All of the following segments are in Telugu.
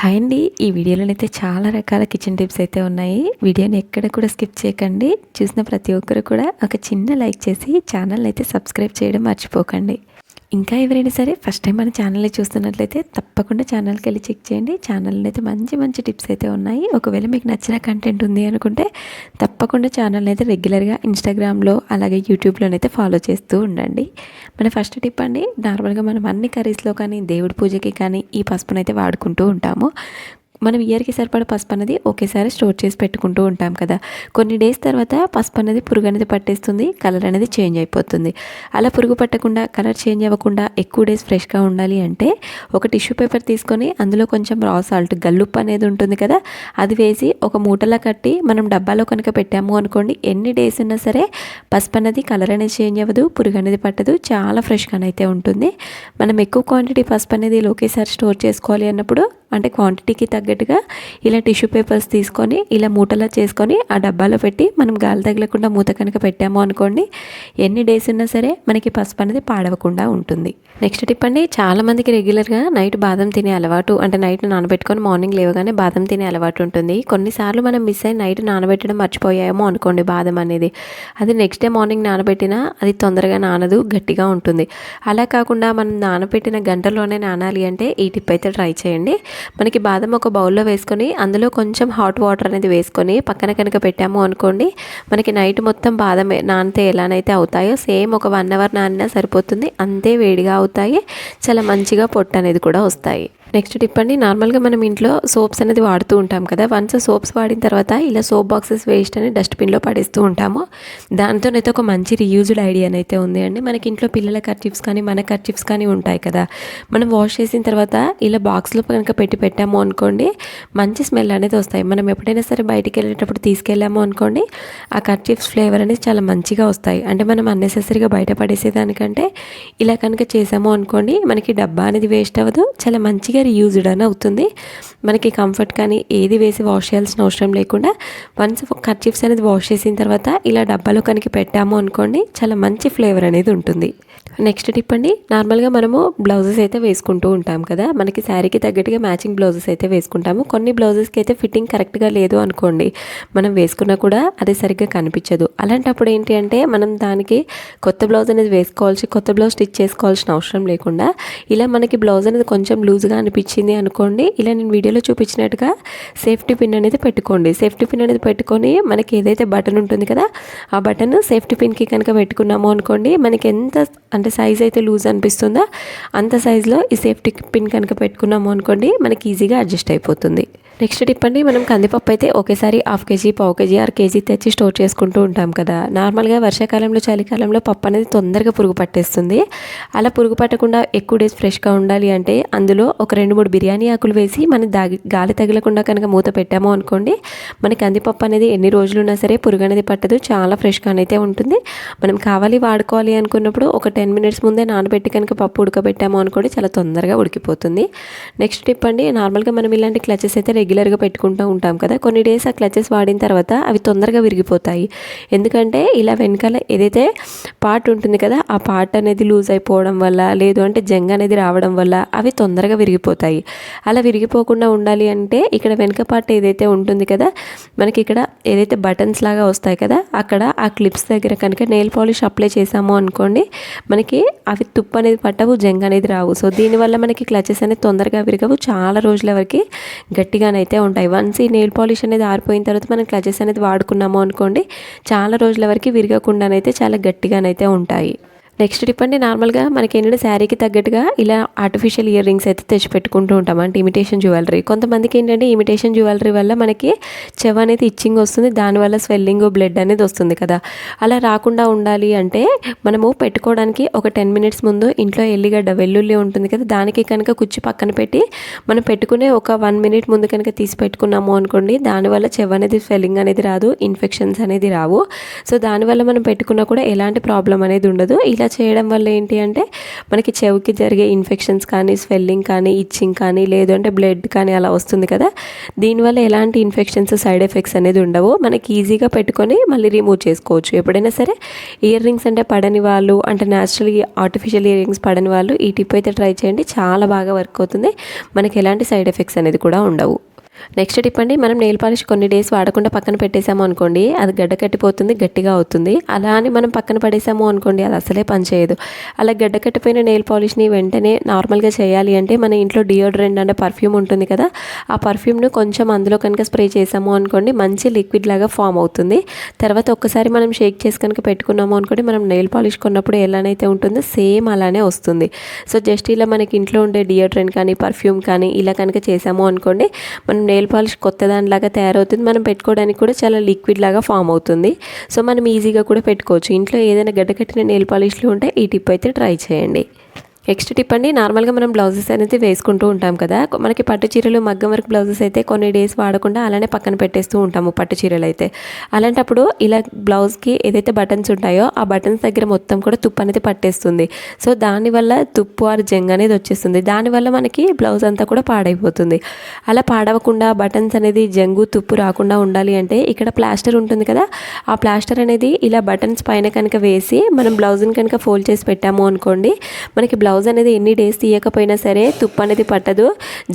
హాయ్ అండి. ఈ వీడియోలోనైతే చాలా రకాల కిచెన్ టిప్స్ అయితే ఉన్నాయి. వీడియోని ఎక్కడ కూడా స్కిప్ చేయకండి. చూసిన ప్రతి ఒక్కరు కూడా ఒక చిన్న లైక్ చేసి ఛానల్ అయితే సబ్స్క్రైబ్ చేయడం మర్చిపోకండి. ఇంకా ఎవరైనా సరే ఫస్ట్ టైం మన ఛానల్ని చూస్తున్నట్లయితే తప్పకుండా ఛానల్కి వెళ్ళి చెక్ చేయండి. ఛానల్లో అయితే మంచి మంచి టిప్స్ అయితే ఉన్నాయి. ఒకవేళ మీకు నచ్చిన కంటెంట్ ఉంది అనుకుంటే తప్పకుండా ఛానల్ని అయితే రెగ్యులర్గా ఇన్స్టాగ్రామ్లో అలాగే యూట్యూబ్లోనైతే ఫాలో చేస్తూ ఉండండి. మన ఫస్ట్ టిప్ అండి నార్మల్గా మనం అన్ని కర్రీస్లో కానీ దేవుడి పూజకి కానీ ఈ పసుపునైతే వాడుకుంటూ ఉంటాము. మనం ఇయర్కి సరిపడ పసుపు అనేది ఒకేసారి స్టోర్ చేసి పెట్టుకుంటూ ఉంటాం కదా. కొన్ని డేస్ తర్వాత పసుపు అనేది పురుగు అనేది పట్టేస్తుంది కలర్ అనేది చేంజ్ అయిపోతుంది. అలా పురుగు పట్టకుండా కలర్ చేంజ్ అవ్వకుండా ఎక్కువ డేస్ ఫ్రెష్గా ఉండాలి అంటే ఒక టిష్యూ పేపర్ తీసుకొని అందులో కొంచెం రా సాల్ట్ గల్లుప్పు అనేది ఉంటుంది కదా అది వేసి ఒక మూటలా కట్టి మనం డబ్బాలో కనుక పెట్టాము అనుకోండి ఎన్ని డేస్ ఉన్నా సరే పసుపు అనేది కలర్ అనేది చేంజ్ అవ్వదు పురుగు అనేది పట్టదు చాలా ఫ్రెష్గానైతే ఉంటుంది. మనం ఎక్కువ క్వాంటిటీ పసుపు అనేది ఒకేసారి స్టోర్ చేసుకోవాలి అన్నప్పుడు అంటే క్వాంటిటీకి తగ్గట్టుగా ఇలా టిష్యూ పేపర్స్ తీసుకొని ఇలా మూటలా చేసుకొని ఆ డబ్బాలో పెట్టి మనం గాలి తగలకుండా మూత కనుక పెట్టాము అనుకోండి ఎన్ని డేస్ ఉన్నా సరే మనకి పసుపు అనేది పాడవకుండా ఉంటుంది. నెక్స్ట్ టిప్ అండి చాలామందికి రెగ్యులర్గా నైట్ బాదం తినే అలవాటు అంటే నైట్ నానబెట్టుకొని మార్నింగ్ లేవగానే బాదం తినే అలవాటు ఉంటుంది. కొన్నిసార్లు మనం మిస్ అయ్యి నైట్ నానబెట్టడం మర్చిపోయామో అనుకోండి బాదం అనేది. అది నెక్స్ట్ డే మార్నింగ్ నానబెట్టినా అది తొందరగా నానదు గట్టిగా ఉంటుంది. అలా కాకుండా మనం నానబెట్టిన గంటలోనే నానాలి అంటే ఈ టిప్ అయితే ట్రై చేయండి. మనకి బాదం ఒక బౌల్లో వేసుకొని అందులో కొంచెం హాట్ వాటర్ అనేది వేసుకొని పక్కన కనుక పెట్టాము అనుకోండి మనకి నైట్ మొత్తం బాదం నానితే ఎలానైతే అవుతాయో సేమ్ ఒక వన్ అవర్ నానినా సరిపోతుంది అంతే వేడిగా అవుతాయి చాలా మంచిగా పొట్టు అనేది కూడా వస్తాయి. నెక్స్ట్ టిప్ అండి నార్మల్గా మనం ఇంట్లో సోప్స్ అనేది వాడుతూ ఉంటాం కదా వన్స్ సోప్స్ వాడిన తర్వాత ఇలా సోప్ బాక్సెస్ వేస్ట్ అని డస్ట్బిన్లో పడేస్తూ ఉంటాము. దాంతోనైతే ఒక మంచి రీయూజ్డ్ ఐడియా అయితే ఉంది అండి. మనకి ఇంట్లో పిల్లల కర్చిప్స్ కానీ మన కర్చిప్స్ కానీ ఉంటాయి కదా మనం వాష్ చేసిన తర్వాత ఇలా బాక్స్లో కనుక పెట్టి పెట్టాము అనుకోండి మంచి స్మెల్ అనేది వస్తాయి. మనం ఎప్పుడైనా సరే బయటికి వెళ్ళేటప్పుడు తీసుకెళ్ళాము అనుకోండి ఆ కర్చిప్స్ ఫ్లేవర్ అనేది చాలా మంచిగా వస్తాయి. అంటే మనం అన్నెసెసరీగా బయట పడేసేదానికంటే ఇలా కనుక చేసాము అనుకోండి మనకి డబ్బా అనేది వేస్ట్ అవ్వదు చాలా మంచిగా రీయూజ్డ్ అని అవుతుంది. మనకి కంఫర్ట్ కానీ ఏది వేసి వాష్ చేయాల్సిన అవసరం లేకుండా వన్స్ కర్చిప్స్ అనేది వాష్ చేసిన తర్వాత ఇలా డబ్బాలో కనుక పెట్టాము అనుకోండి చాలా మంచి ఫ్లేవర్ అనేది ఉంటుంది. నెక్స్ట్ టిప్ అండి నార్మల్గా మనము బ్లౌజెస్ అయితే వేసుకుంటూ ఉంటాం కదా. మనకి శారీకి తగ్గట్టుగా మ్యాచింగ్ బ్లౌజెస్ అయితే వేసుకుంటాము. కొన్ని బ్లౌజెస్కి అయితే ఫిట్టింగ్ కరెక్ట్గా లేదు అనుకోండి మనం వేసుకున్నా కూడా అది సరిగ్గా కనిపించదు. అలాంటప్పుడు ఏంటి అంటే మనం దానికి కొత్త బ్లౌజ్ అనేది వేసుకోవాల్సి కొత్త బ్లౌజ్ స్టిచ్ చేసుకోవాల్సిన అవసరం లేకుండా ఇలా మనకి బ్లౌజ్ అనేది కొంచెం లూజ్గా అనిపించింది అనుకోండి. ఇలా నేను వీడియోలో చూపించినట్టుగా సేఫ్టీ పిన్ అనేది పెట్టుకోండి. సేఫ్టీ పిన్ అనేది పెట్టుకొని మనకి ఏదైతే బటన్ ఉంటుంది కదా ఆ బటన్ సేఫ్టీ పిన్కి కనుక పెట్టుకున్నాము అనుకోండి మనకి ఎంత అంటే సైజ్ అయితే లూజ్ అనిపిస్తుందో అంత సైజులో ఈ సేఫ్టీ పిన్ కనుక పెట్టుకున్నాము అనుకోండి మనకి ఈజీగా అడ్జస్ట్ అయిపోతుంది. నెక్స్ట్ టిప్ అండి మనం కందిపప్పు అయితే ఒకేసారి హాఫ్ కేజీ పావు కేజీ ఆరు కేజీ తెచ్చి స్టోర్ చేసుకుంటూ ఉంటాం కదా. నార్మల్గా వర్షాకాలంలో చలికాలంలో పప్పు అనేది తొందరగా పురుగు పట్టేస్తుంది. అలా పురుగు పట్టకుండా ఎక్కువ డేస్ ఫ్రెష్గా ఉండాలి అంటే అందులో ఒక రెండు మూడు బిర్యానీ ఆకులు వేసి మనం దాగి గాలి తగలకుండా కనుక మూత పెట్టాము అనుకోండి మన కందిపప్పు అనేది ఎన్ని రోజులున్నా సరే పురుగు అనేది పట్టదు చాలా ఫ్రెష్గా అయితే ఉంటుంది. మనం కావాలి వాడుకోవాలి అనుకున్నప్పుడు ఒక టెన్ మినిట్స్ ముందే నానబెట్టి కనుక పప్పు ఉడకబెట్టాము అనుకోండి చాలా తొందరగా ఉడికిపోతుంది. నెక్స్ట్ టిప్ అండి నార్మల్గా మనం ఇలాంటి క్లచెస్ అయితే రెగ్యులర్గా పెట్టుకుంటూ ఉంటాం కదా కొన్ని డేస్ ఆ క్లచెస్ వాడిన తర్వాత అవి తొందరగా విరిగిపోతాయి. ఎందుకంటే ఇలా వెనకాల ఏదైతే పార్ట్ ఉంటుంది కదా ఆ పార్ట్ అనేది లూజ్ అయిపోవడం వల్ల లేదు అంటే జంగ్ అనేది రావడం వల్ల అవి తొందరగా విరిగిపోతాయి. అలా విరిగిపోకుండా ఉండాలి అంటే ఇక్కడ వెనక పార్ట్ ఏదైతే ఉంటుంది కదా మనకి ఇక్కడ ఏదైతే బటన్స్ లాగా వస్తాయి కదా అక్కడ ఆ క్లిప్స్ దగ్గర కనుక నెయిల్ పాలిష్ అప్లై చేసాము అనుకోండి మనకి అవి తుప్పు అనేది పట్టవు జంగ్ అనేది రావు. సో దీనివల్ల మనకి క్లచెస్ అనేది తొందరగా విరగవు చాలా రోజుల వరకు గట్టిగా అయితే ఉంటాయి. వన్స్ ఈ నెయిల్ పాలిష్ అనేది ఆరిపోయిన తర్వాత మనం క్లచెస్ అనేది వాడుకున్నాము అనుకోండి చాలా రోజుల వరకు విరగకుండానైతే చాలా గట్టిగానైతే ఉంటాయి. నెక్స్ట్ టిప్ అండి నార్మల్గా మనకి ఏంటంటే శారీకి తగ్గట్టుగా ఇలా ఆర్టిఫిషియల్ ఇయర్ రింగ్స్ అయితే తెచ్చి పెట్టుకుంటూ ఉంటాం అంటే ఇమిటేషన్ జ్యువెలరీ కొంతమందికి ఏంటంటే ఇమిటేషన్ జ్యువెలరీ వల్ల మనకి చెవ అనేది ఇచ్చింగ్ వస్తుంది దానివల్ల స్వెల్లింగ్ బ్లడ్ అనేది వస్తుంది కదా. అలా రాకుండా ఉండాలి అంటే మనము పెట్టుకోవడానికి ఒక టెన్ మినిట్స్ ముందు ఇంట్లో ఎల్లిగడ్డ వెల్లుల్లి ఉంటుంది కదా దానికి కనుక కుచ్చి పక్కన పెట్టి మనం పెట్టుకునే ఒక వన్ మినిట్ ముందు కనుక తీసి పెట్టుకున్నాము అనుకోండి దానివల్ల చెవ అనేది స్వెల్లింగ్ అనేది రాదు ఇన్ఫెక్షన్స్ అనేది రావు. సో దానివల్ల మనం పెట్టుకున్నా కూడా ఎలాంటి ప్రాబ్లం అనేది ఉండదు. ఇలా చేయడం వల్ల ఏంటి అంటే మనకి చెవికి జరిగే ఇన్ఫెక్షన్స్ కానీ స్వెల్లింగ్ కానీ ఇచ్చింగ్ కానీ లేదు అంటే బ్లడ్ కానీ అలా వస్తుంది కదా. దీనివల్ల ఎలాంటి ఇన్ఫెక్షన్స్ సైడ్ ఎఫెక్ట్స్ అనేది ఉండవు. మనకి ఈజీగా పెట్టుకొని మళ్ళీ రిమూవ్ చేసుకోవచ్చు. ఎప్పుడైనా సరే ఇయర్ రింగ్స్ అంటే పడని వాళ్ళు అంటే న్యాచురల్ ఆర్టిఫిషియల్ ఇయర్ రింగ్స్ పడని వాళ్ళు ఈ టిప్ అయితే ట్రై చేయండి. చాలా బాగా వర్క్ అవుతుంది. మనకి ఎలాంటి సైడ్ ఎఫెక్ట్స్ అనేది కూడా ఉండవు. నెక్స్ట్ టిప్ అండి మనం నెయిల్ పాలిష్ కొన్ని డేస్ వాడకుండా పక్కన పెట్టేసాము అనుకోండి అది గడ్డ కట్టిపోతుంది గట్టిగా అవుతుంది. అలా అని మనం పక్కన పడేసాము అనుకోండి అది అసలే పనిచేయదు అలా గడ్డ కట్టిపోయిన నెయిల్ పాలిష్ని వెంటనే నార్మల్గా చేయాలి అంటే మన ఇంట్లో డియోడ్రెంట్ అంటే పర్ఫ్యూమ్ ఉంటుంది కదా ఆ పర్ఫ్యూమ్ను కొంచెం అందులో కనుక స్ప్రే చేసాము అనుకోండి మంచి లిక్విడ్ లాగా ఫామ్ అవుతుంది. తర్వాత ఒక్కసారి మనం షేక్ చేసి కనుక పెట్టుకున్నాము అనుకోండి మనం నెయిల్ పాలిష్ కొన్నప్పుడు ఎలానైతే ఉంటుందో సేమ్ అలానే వస్తుంది. సో జస్ట్ ఇలా మనకి ఇంట్లో ఉండే డియోడ్రెంట్ కానీ పర్ఫ్యూమ్ కానీ ఇలా కనుక చేసాము అనుకోండి మనం నెయిల్ పాలిష్ కొత్త దానిలాగా తయారవుతుంది. మనం పెట్టుకోవడానికి కూడా చాలా లిక్విడ్ లాగా ఫామ్ అవుతుంది. సో మనం ఈజీగా కూడా పెట్టుకోవచ్చు. ఇంట్లో ఏదైనా గడ్డకట్టిన నెయిల్ పాలిష్లు ఉంటే ఈ టిప్ అయితే ట్రై చేయండి. నెక్స్ట్ టిప్ అండి నార్మల్గా మనం బ్లౌజెస్ అనేది వేసుకుంటూ ఉంటాం కదా. మనకి పట్టు చీరలు మగ్గం వర్క్ బ్లౌజెస్ అయితే కొన్ని డేస్ వాడకుండా అలానే పక్కన పెట్టేస్తూ ఉంటాము పట్టు చీరలు అయితే. అలాంటప్పుడు ఇలా బ్లౌజ్కి ఏదైతే బటన్స్ ఉంటాయో ఆ బటన్స్ దగ్గర మొత్తం కూడా తుప్పు అనేది పట్టేస్తుంది. సో దానివల్ల తుప్పు ఆర్ జంగ్ అనేది వచ్చేస్తుంది. దానివల్ల మనకి బ్లౌజ్ అంతా కూడా పాడైపోతుంది. అలా పాడవకుండా బటన్స్ అనేది జంగు తుప్పు రాకుండా ఉండాలి అంటే ఇక్కడ ప్లాస్టర్ ఉంటుంది కదా. ఆ ప్లాస్టర్ అనేది ఇలా బటన్స్ పైన కనుక వేసి మనం బ్లౌజ్ని కనుక ఫోల్డ్ చేసి పెట్టాము అనుకోండి మనకి బ్లౌజ్ బ్లౌజ్ అనేది ఎన్ని డేస్ తీయకపోయినా సరే తుప్పు అనేది పట్టదు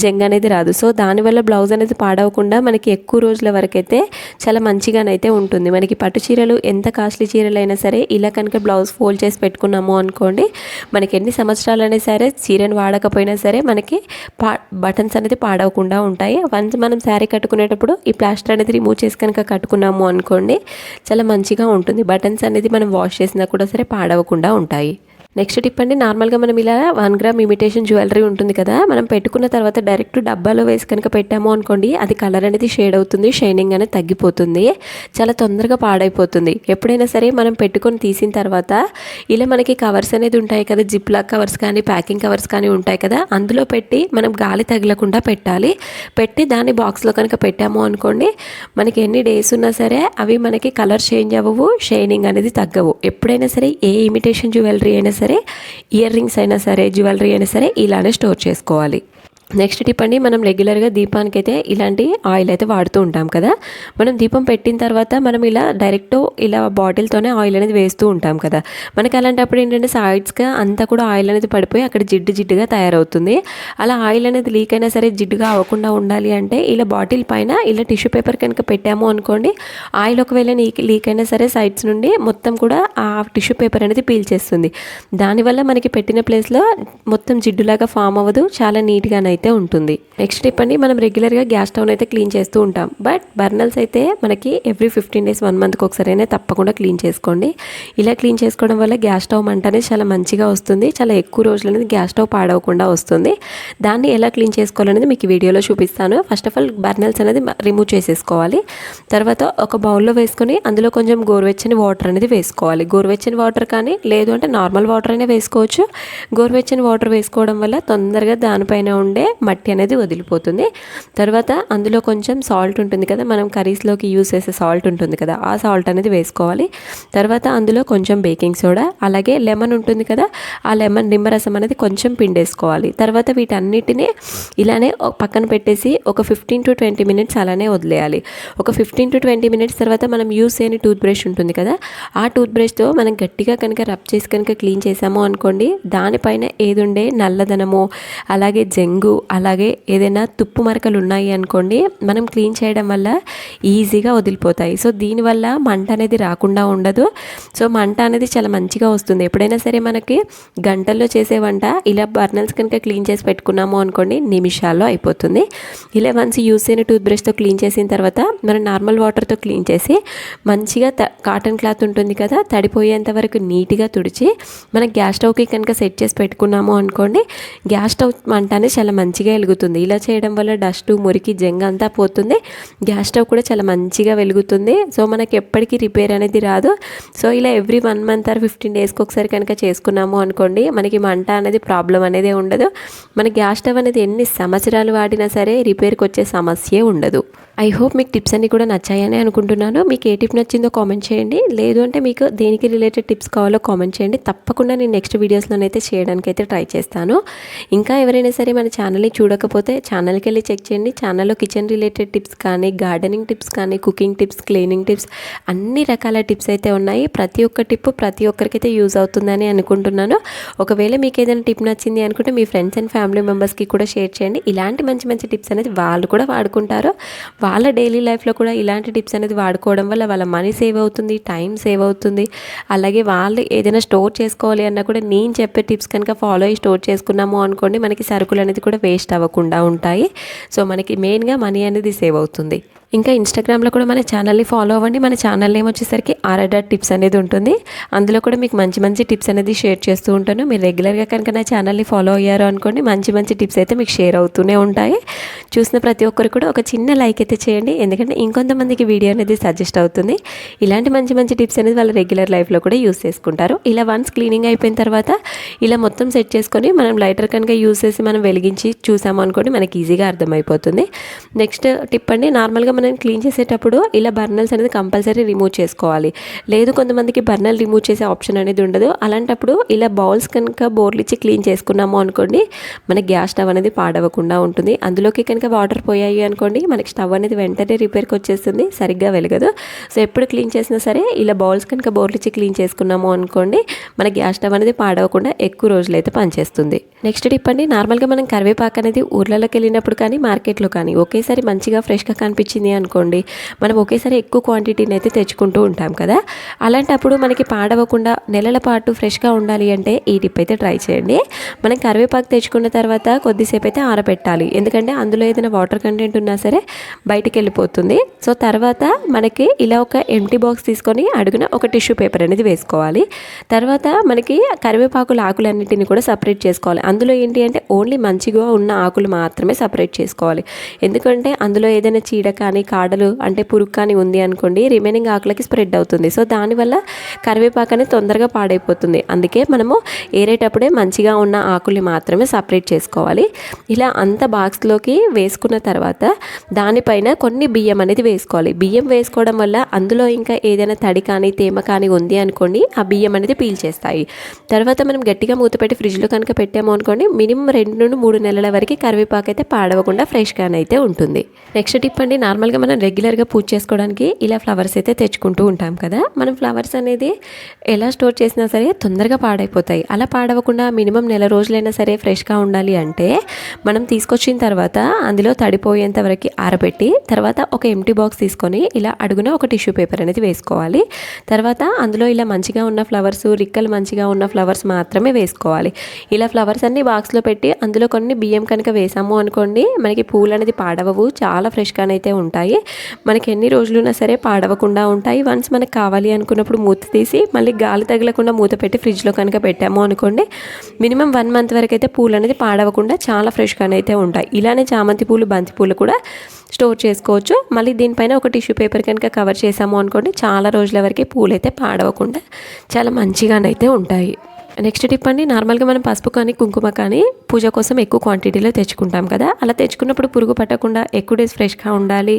జంగ్ అనేది రాదు. సో దానివల్ల బ్లౌజ్ అనేది పాడవకుండా మనకి ఎక్కువ రోజుల వరకైతే చాలా మంచిగానైతే ఉంటుంది. మనకి పట్టు చీరలు ఎంత కాస్ట్లీ చీరలు అయినా సరే ఇలా కనుక బ్లౌజ్ ఫోల్డ్ చేసి పెట్టుకున్నాము అనుకోండి మనకి ఎన్ని సంవత్సరాలైనా సరే చీరను వాడకపోయినా సరే మనకి పా బటన్స్ అనేది పాడవకుండా ఉంటాయి. వన్స్ మనం శారీ కట్టుకునేటప్పుడు ఈ ప్లాస్టర్ అనేది రిమూవ్ చేసి కనుక కట్టుకున్నాము అనుకోండి చాలా మంచిగా ఉంటుంది. బటన్స్ అనేది మనం వాష్ చేసినా కూడా సరే పాడవకుండా ఉంటాయి. నెక్స్ట్ టిప్ అండి నార్మల్గా మనం ఇలా వన్ గ్రామ్ ఇమిటేషన్ జ్యువెలరీ ఉంటుంది కదా మనం పెట్టుకున్న తర్వాత డైరెక్ట్ డబ్బాలో వేసి కనుక పెట్టాము అనుకోండి అది కలర్ అనేది షేడ్ అవుతుంది షైనింగ్ అనేది తగ్గిపోతుంది చాలా తొందరగా పాడైపోతుంది. ఎప్పుడైనా సరే మనం పెట్టుకొని తీసిన తర్వాత ఇలా మనకి కవర్స్ అనేది ఉంటాయి కదా జిప్ లాక్ కవర్స్ కానీ ప్యాకింగ్ కవర్స్ కానీ ఉంటాయి కదా అందులో పెట్టి మనం గాలి తగలకుండా పెట్టాలి. పెట్టి దాన్ని బాక్స్లో కనుక పెట్టాము అనుకోండి మనకి ఎన్ని డేస్ ఉన్నా సరే అవి మనకి కలర్ చేంజ్ అవ్వవు షైనింగ్ అనేది తగ్గవు. ఎప్పుడైనా సరే ఏ ఇమిటేషన్ జ్యువెలరీ అయినా సరే ఇయర్ రింగ్స్ అయినా సరే జ్యువెలరీ అయినా సరే ఇలానే స్టోర్ చేసుకోవాలి. నెక్స్ట్ టిప్ అండి మనం రెగ్యులర్గా దీపానికి అయితే ఇలాంటి ఆయిల్ అయితే వాడుతూ ఉంటాం కదా. మనం దీపం పెట్టిన తర్వాత మనం ఇలా డైరెక్ట్ ఇలా బాటిల్తోనే ఆయిల్ అనేది వేస్తూ ఉంటాం కదా. మనకి అలాంటప్పుడు ఏంటంటే సైడ్స్గా అంతా కూడా ఆయిల్ అనేది పడిపోయి అక్కడ జిడ్డు జిడ్డుగా తయారవుతుంది. అలా ఆయిల్ అనేది లీక్ అయినా సరే జిడ్డుగా అవ్వకుండా ఉండాలి అంటే ఇలా బాటిల్ పైన ఇలా టిష్యూ పేపర్ కనుక పెట్టాము అనుకోండి ఆయిల్ ఒకవేళ లీక్ లీక్ అయినా సరే సైడ్స్ నుండి మొత్తం కూడా ఆ టిష్యూ పేపర్ అనేది పీల్చేస్తుంది. దానివల్ల మనకి పెట్టిన ప్లేస్లో మొత్తం జిడ్డులాగా ఫామ్ అవ్వదు. చాలా నీట్గానే అయితే ఉంటుంది. నెక్స్ట్ టిప్ అండి మనం రెగ్యులర్గా గ్యాస్ స్టవ్ అయితే క్లీన్ చేస్తూ ఉంటాం. బట్ బర్నల్స్ అయితే మనకి ఎవ్రీ ఫిఫ్టీన్ డేస్ వన్ మంత్కి ఒకసారి అయినా తప్పకుండా క్లీన్ చేసుకోండి. ఇలా క్లీన్ చేసుకోవడం వల్ల గ్యాస్ స్టవ్ మంట అనేది చాలా మంచిగా వస్తుంది. చాలా ఎక్కువ రోజులు అనేది గ్యాస్ స్టవ్ పాడవకుండా వస్తుంది. దాన్ని ఎలా క్లీన్ చేసుకోవాలనేది మీకు వీడియోలో చూపిస్తాను. ఫస్ట్ ఆఫ్ ఆల్ బర్నల్స్ అనేది రిమూవ్ చేసేసుకోవాలి. తర్వాత ఒక బౌల్లో వేసుకొని అందులో కొంచెం గోరువెచ్చని వాటర్ అనేది వేసుకోవాలి. గోరువెచ్చని వాటర్ కానీ లేదు అంటే నార్మల్ వాటర్ అయినా వేసుకోవచ్చు. గోరువెచ్చని వాటర్ వేసుకోవడం వల్ల తొందరగా దానిపైన ఉండే మట్టి అనేది వదిలిపోతుంది. తర్వాత అందులో కొంచెం సాల్ట్ ఉంటుంది కదా మనం కర్రీస్లోకి యూస్ చేసే సాల్ట్ ఉంటుంది కదా ఆ సాల్ట్ అనేది వేసుకోవాలి. తర్వాత అందులో కొంచెం బేకింగ్ సోడా అలాగే లెమన్ ఉంటుంది కదా ఆ లెమన్ నిమ్మరసం అనేది కొంచెం పిండేసుకోవాలి. తర్వాత వీటన్నిటిని ఇలానే పక్కన పెట్టేసి ఒక ఫిఫ్టీన్ టు ట్వంటీ మినిట్స్ అలానే వదిలేయాలి. ఒక ఫిఫ్టీన్ టు ట్వంటీ మినిట్స్ తర్వాత మనం యూస్ చేయని టూత్ బ్రష్ ఉంటుంది కదా ఆ టూత్ బ్రష్తో మనం గట్టిగా కనుక రబ్ చేసి కనుక క్లీన్ చేసాము అనుకోండి దానిపైన ఉండే నల్లదనము అలాగే జంగు అలాగే ఏదైనా తుప్పు మరకలు ఉన్నాయి అనుకోండి మనం క్లీన్ చేయడం వల్ల ఈజీగా వదిలిపోతాయి. సో దీనివల్ల మంట అనేది రాకుండా ఉండదు. సో మంట అనేది చాలా మంచిగా వస్తుంది. ఎప్పుడైనా సరే మనకి గంటల్లో చేసే వంట ఇలా బర్నల్స్ కనుక క్లీన్ చేసి పెట్టుకున్నాము అనుకోండి నిమిషాల్లో అయిపోతుంది. ఇలా వన్స్ యూస్ అయిన టూత్ బ్రష్తో క్లీన్ చేసిన తర్వాత మనం నార్మల్ వాటర్తో క్లీన్ చేసి మంచిగా కాటన్ క్లాత్ ఉంటుంది కదా తడిపోయేంత వరకు నీట్గా తుడిచి మన గ్యాస్ స్టవ్కి కనుక సెట్ చేసి పెట్టుకున్నాము అనుకోండి గ్యాస్ స్టవ్ మంట అనేది చాలా మంచిగా వెలుగుతుంది. ఇలా చేయడం వల్ల డస్ట్ మురికి జంగ అంతా పోతుంది. గ్యాస్ స్టవ్ కూడా చాలా మంచిగా వెలుగుతుంది. సో మనకి ఎప్పటికీ రిపేర్ అనేది రాదు. సో ఇలా every one month or fifteen డేస్కి ఒకసారి కనుక చేసుకున్నాము అనుకోండి మనకి మంట అనేది ప్రాబ్లం అనేది ఉండదు. మన గ్యాస్ స్టవ్ అనేది ఎన్ని సంవత్సరాలు వాడినా సరే రిపేర్కి వచ్చే సమస్యే ఉండదు. ఐ హోప్ మీకు టిప్స్ అన్ని కూడా నచ్చాయని అనుకుంటున్నాను. మీకు ఏ టిప్ నచ్చిందో కామెంట్ చేయండి. లేదు అంటే మీకు దేనికి రిలేటెడ్ టిప్స్ కావాలో కామెంట్ చేయండి. తప్పకుండా నేను నెక్స్ట్ వీడియోస్లోనైతే చేయడానికి అయితే ట్రై చేస్తాను. ఇంకా ఎవరైనా సరే మన ఛానల్ని చూడకపోతే ఛానల్కి వెళ్ళి చెక్ చేయండి. ఛానల్లో కిచెన్ రిలేటెడ్ టిప్స్ కానీ గార్డెనింగ్ టిప్స్ కానీ కుకింగ్ టిప్స్ క్లీనింగ్ టిప్స్ అన్ని రకాల టిప్స్ అయితే ఉన్నాయి. ప్రతి ఒక్క టిప్ ప్రతి ఒక్కరికైతే యూజ్ అవుతుందని అనుకుంటున్నాను. ఒకవేళ మీకు ఏదైనా టిప్ నచ్చింది అనుకుంటే మీ ఫ్రెండ్స్ అండ్ ఫ్యామిలీ మెంబర్స్కి కూడా షేర్ చేయండి. ఇలాంటి మంచి మంచి టిప్స్ అనేది వాళ్ళు కూడా వాడుకుంటారు. వాళ్ళ డైలీ లైఫ్లో కూడా ఇలాంటి టిప్స్ అనేది వాడుకోవడం వల్ల వాళ్ళ మనీ సేవ్ అవుతుంది టైం సేవ్ అవుతుంది. అలాగే వాళ్ళు ఏదైనా స్టోర్ చేసుకోవాలి అన్నా కూడా నేను చెప్పే టిప్స్ కనుక ఫాలో అయ్యి స్టోర్ చేసుకున్నాము అనుకోండి మనకి సరుకులు అనేది కూడా వేస్ట్ అవ్వకుండా ఉంటాయి. సో మనకి మెయిన్గా మనీ అనేది సేవ్ అవుతుంది. ఇంకా ఇన్స్టాగ్రామ్లో కూడా మన ఛానల్ని ఫాలో అవ్వండి. మన ఛానల్ నేమ్ వచ్చేసరికి ఆర్ఆర్ టిప్స్ అనేది ఉంటుంది. అందులో కూడా మీకు మంచి మంచి టిప్స్ అనేది షేర్ చేస్తూ ఉంటాను. మీరు రెగ్యులర్గా కనుక నా ఛానల్ని ఫాలో అయ్యారు అనుకోండి మంచి మంచి టిప్స్ అయితే మీకు షేర్ అవుతూనే ఉంటాయి. చూసిన ప్రతి ఒక్కరు కూడా ఒక చిన్న లైక్ అయితే చేయండి. ఎందుకంటే ఇంకొంతమందికి వీడియో అనేది సజెస్ట్ అవుతుంది. ఇలాంటి మంచి మంచి టిప్స్ అనేది వాళ్ళ రెగ్యులర్ లైఫ్లో కూడా యూస్ చేసుకుంటారు. ఇలా వన్స్ క్లీనింగ్ అయిపోయిన తర్వాత ఇలా మొత్తం సెట్ చేసుకొని మనం లైటర్ కనుక యూస్ చేసి మనం వెలిగించి చూసాము అనుకోండి మనకి ఈజీగా అర్థమైపోతుంది. నెక్స్ట్ టిప్ అండి నార్మల్గా మనం క్లీన్ చేసేటప్పుడు ఇలా బర్నల్స్ అనేది కంపల్సరీ రిమూవ్ చేసుకోవాలి. లేదు కొంతమందికి బర్నల్ రిమూవ్ చేసే ఆప్షన్ అనేది ఉండదు. అలాంటప్పుడు ఇలా బౌల్స్ కనుక బోర్లు ఇచ్చి క్లీన్ చేసుకున్నాము అనుకోండి మన గ్యాస్ స్టవ్ అనేది పాడవకుండా ఉంటుంది. అందులోకి కనుక వాటర్ పోయాయి అనుకోండి మనకి స్టవ్ అనేది వెంటనే రిపేర్కి వచ్చేస్తుంది సరిగ్గా వెలగదు. సో ఎప్పుడు క్లీన్ చేసినా సరే ఇలా బౌల్స్ కనుక బోర్లు ఇచ్చి క్లీన్ చేసుకున్నాము అనుకోండి మన గ్యాస్ స్టవ్ అనేది పాడవకుండా ఎక్కువ రోజులు అయితే పనిచేస్తుంది. నెక్స్ట్ టిప్ అండి నార్మల్గా మనం కరివేపాకు అనేది ఊర్లలోకి వెళ్ళినప్పుడు కానీ మార్కెట్లో కానీ ఒకేసారి మంచిగా ఫ్రెష్గా కనిపించింది అనుకోండి మనం ఒకేసారి ఎక్కువ క్వాంటిటీని అయితే తెచ్చుకుంటూ ఉంటాం కదా. అలాంటప్పుడు మనకి పాడవకుండా నెలల పాటు ఫ్రెష్గా ఉండాలి అంటే ఈ టిప్ అయితే ట్రై చేయండి. మనం కరివేపాకు తెచ్చుకున్న తర్వాత కొద్దిసేపు అయితే ఆరబెట్టాలి. ఎందుకంటే అందులో ఏదైనా వాటర్ కంటెంట్ ఉన్నా సరే బయటికి వెళ్ళిపోతుంది. సో తర్వాత మనకి ఇలా ఒక ఎంటీ బాక్స్ తీసుకొని అడుగున ఒక టిష్యూ పేపర్ అనేది వేసుకోవాలి. తర్వాత మనకి కరివేపాకుల ఆకులన్నిటిని కూడా సపరేట్ చేసుకోవాలి. అందులో ఏంటి అంటే ఓన్లీ మంచిగా ఉన్న ఆకులు మాత్రమే సపరేట్ చేసుకోవాలి. ఎందుకంటే అందులో ఏదైనా చీడ కానీ కాడలు అంటే పురుగు కానీ ఉంది అనుకోండి రిమైనింగ్ ఆకులకి స్ప్రెడ్ అవుతుంది. సో దానివల్ల కరివేపాకు అనేది తొందరగా పాడైపోతుంది. అందుకే మనము ఏరేటప్పుడే మంచిగా ఉన్న ఆకుల్ని మాత్రమే సపరేట్ చేసుకోవాలి. ఇలా అంత బాక్స్లోకి వేసుకున్న తర్వాత దానిపైన కొన్ని బియ్యం అనేది వేసుకోవాలి. బియ్యం వేసుకోవడం వల్ల అందులో ఇంకా ఏదైనా తడి కానీ తేమ కానీ ఉంది అనుకోండి ఆ బియ్యం అనేది పీల్చేస్తాయి. తర్వాత మనం గట్టిగా మూత పెట్టి ఫ్రిడ్జ్లో కనుక పెట్టాము అనుకోండి మినిమం రెండు నుండి మూడు నెలల వరకు కరివేపాకు అయితే పాడవకుండా ఫ్రెష్గానే అయితే ఉంటుంది. నెక్స్ట్ టిప్ అండి నార్మల్గా మనం రెగ్యులర్గా పూజ చేసుకోవడానికి ఇలా ఫ్లవర్స్ అయితే తెచ్చుకుంటూ ఉంటాం కదా. మనం ఫ్లవర్స్ అనేది ఎలా స్టోర్ చేసినా సరే తొందరగా పాడైపోతాయి. అలా పాడవకుండా మినిమం నెల రోజులైనా సరే ఫ్రెష్గా ఉండాలి అంటే మనం తీసుకొచ్చిన తర్వాత అందులో తడిపోయేంత వరకు ఆరబెట్టి తర్వాత ఒక ఎంటీ బాక్స్ తీసుకొని ఇలా అడుగున ఒక టిష్యూ పేపర్ అనేది వేసుకోవాలి. తర్వాత అందులో ఇలా మంచిగా ఉన్న ఫ్లవర్స్ రిక్కలు మంచిగా ఉన్న ఫ్లవర్స్ మాత్రమే వేసుకోవాలి. ఇలా ఫ్లవర్స్ అన్ని బాక్స్లో పెట్టి అందులో కొన్ని బియ్యం కనుక వేసాము అనుకోండి మనకి పూలు అనేది పాడవవు చాలా ఫ్రెష్గానైతే ఉంటాయి. మనకి ఎన్ని రోజులున్నా సరే పాడవకుండా ఉంటాయి. వన్స్ మనకు కావాలి అనుకున్నప్పుడు మూత తీసి మళ్ళీ గాలి తగలకుండా మూత పెట్టి ఫ్రిడ్జ్లో కనుక పెట్టాము అనుకోండి మినిమం వన్ మంత్ వరకు అయితే పూలు అనేది పాడవకుండా చాలా ఫ్రెష్గానైతే ఉంటాయి. ఇలానే చామంతి పూలు బంతి పూలు కూడా స్టోర్ చేసుకోవచ్చు. మళ్ళీ దీనిపైన ఒక టిష్యూ పేపర్ కనుక కవర్ చేసాము అనుకోండి చాలా రోజుల వరకు పూలు అయితే పాడవకుండా చాలా మంచిగానైతే ఉంటాయి. నెక్స్ట్ టిప్ అండి నార్మల్గా మనం పసుపు కానీ కుంకుమ కానీ పూజ కోసం ఎక్కువ క్వాంటిటీలో తెచ్చుకుంటాం కదా. అలా తెచ్చుకున్నప్పుడు పురుగు పట్టకుండా ఎక్కువ డేస్ ఫ్రెష్గా ఉండాలి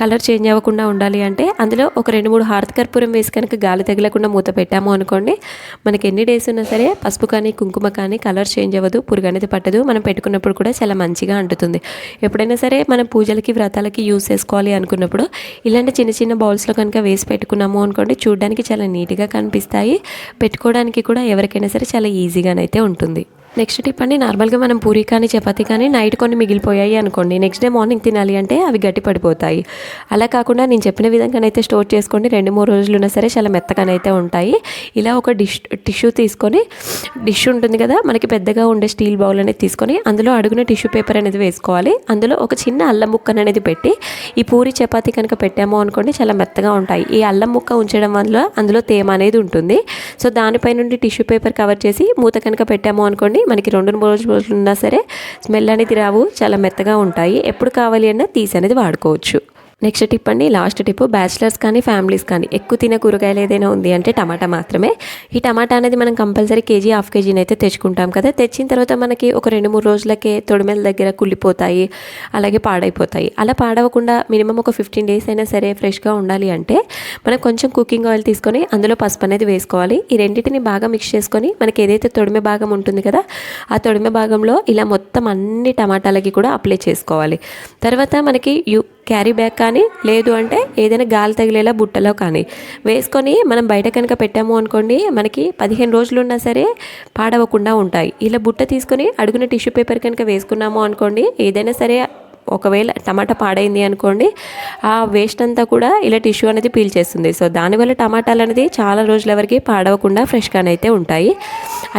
కలర్ చేంజ్ అవ్వకుండా ఉండాలి అంటే అందులో ఒక రెండు మూడు హారతి కర్పూరం వేసి కనుక గాలి తగలకుండా మూత పెట్టాము అనుకోండి మనకి ఎన్ని డేస్ ఉన్నా సరే పసుపు కానీ కుంకుమ కానీ కలర్ చేంజ్ అవ్వదు పురుగు అనేది పట్టదు. మనం పెట్టుకున్నప్పుడు కూడా చాలా మంచిగా అంటుతుంది. ఎప్పుడైనా సరే మనం పూజలకి వ్రతాలకి యూస్ చేసుకోవాలి అనుకున్నప్పుడు ఇలాంటి చిన్న చిన్న బౌల్స్లో కనుక వేసి పెట్టుకున్నాము అనుకోండి చూడడానికి చాలా నీట్గా కనిపిస్తాయి. పెట్టుకోవడానికి కూడా ఎవరికైనా సరే చాలా ఈజీగానైతే ఉంటుంది. నెక్స్ట్ టిప్ అండి నార్మల్గా మనం పూరి కానీ చపాతీ కానీ నైట్ కొన్ని మిగిలిపోయాయి అనుకోండి. నెక్స్ట్ డే మార్నింగ్ తినాలి అంటే అవి గట్టి పడిపోతాయి. అలా కాకుండా నేను చెప్పిన విధంగానైతే స్టోర్ చేసుకోండి. రెండు మూడు రోజులు ఉన్నా సరే చాలా మెత్తగానైతే ఉంటాయి. ఇలా ఒక డిష్ టిష్యూ తీసుకొని డిష్ ఉంటుంది కదా మనకి పెద్దగా ఉండే స్టీల్ బౌల్ అనేది తీసుకొని అందులో అడుగున టిష్యూ పేపర్ అనేది వేసుకోవాలి. అందులో ఒక చిన్న అల్లం ముక్కను అనేది పెట్టి ఈ పూరి చపాతీ కనుక పెట్టాము అనుకోండి చాలా మెత్తగా ఉంటాయి. ఈ అల్లం ముక్క ఉంచడం వల్ల అందులో తేమ అనేది ఉంటుంది. సో దానిపై నుండి టిష్యూ పేపర్ కవర్ చేసి మూత కనుక పెట్టాము అనుకోండి మనకి రెండు మూడు రోజులు ఉన్నా సరే స్మెల్ అనేది రావు చాలా మెత్తగా ఉంటాయి. ఎప్పుడు కావాలి అన్నా తీసి అనేది వాడుకోవచ్చు. నెక్స్ట్ టిప్ అండి లాస్ట్ టిప్ బ్యాచిలర్స్ కానీ ఫ్యామిలీస్ కానీ. ఎక్కువ తినే కూరగాయలు ఏదైనా ఉంది అంటే టమాటా మాత్రమే. ఈ టమాటా అనేది మనం కంపల్సరీ కేజీ హాఫ్ కేజీని అయితే తెచ్చుకుంటాం కదా. తెచ్చిన తర్వాత మనకి ఒక రెండు మూడు రోజులకే తొడిమెల దగ్గర కుళ్ళిపోతాయి అలాగే పాడైపోతాయి. అలా పాడవకుండా మినిమం ఒక ఫిఫ్టీన్ డేస్ అయినా సరే ఫ్రెష్గా ఉండాలి అంటే మనం కొంచెం కుకింగ్ ఆయిల్ తీసుకొని అందులో పసుపు అనేది వేసుకోవాలి. ఈ రెండింటిని బాగా మిక్స్ చేసుకొని మనకి ఏదైతే తొడిమె భాగం ఉంటుంది కదా ఆ తొడిమె భాగంలో ఇలా మొత్తం అన్ని టమాటాలకి కూడా అప్లై చేసుకోవాలి. తర్వాత మనకి యూ క్యారీ బ్యాగ్ కానీ లేదు అంటే ఏదైనా గాలి తగిలేలా బుట్టలో కానీ. వేసుకొని మనం బయట కనుక పెట్టాము అనుకోండి మనకి పదిహేను రోజులు ఉన్నా సరే పాడవకుండా ఉంటాయి. ఇలా బుట్ట తీసుకొని అడుగున టిష్యూ పేపర్ కనుక వేసుకున్నాము అనుకోండి ఏదైనా సరే ఒకవేళ టమాటా పాడైంది అనుకోండి ఆ వేస్ట్ అంతా కూడా ఇలా టిష్యూ అనేది పీల్ చేస్తుంది. సో దానివల్ల టమాటాలు అనేది చాలా రోజుల వరకు పాడవకుండా ఫ్రెష్గానైతే ఉంటాయి.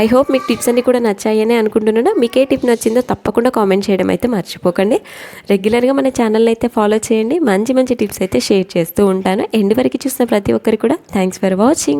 ఐ హోప్ మీకు టిప్స్ అన్ని కూడా నచ్చాయని అనుకుంటున్నాను. మీకు ఏ టిప్ నచ్చిందో తప్పకుండా కామెంట్ చేయడం అయితే మర్చిపోకండి. రెగ్యులర్గా మన ఛానల్ని అయితే ఫాలో చేయండి. మంచి మంచి టిప్స్ అయితే షేర్ చేస్తూ ఉంటాను. ఎండ్ వరకు చూసిన ప్రతి ఒక్కరికి కూడా థ్యాంక్స్ ఫర్ వాచింగ్.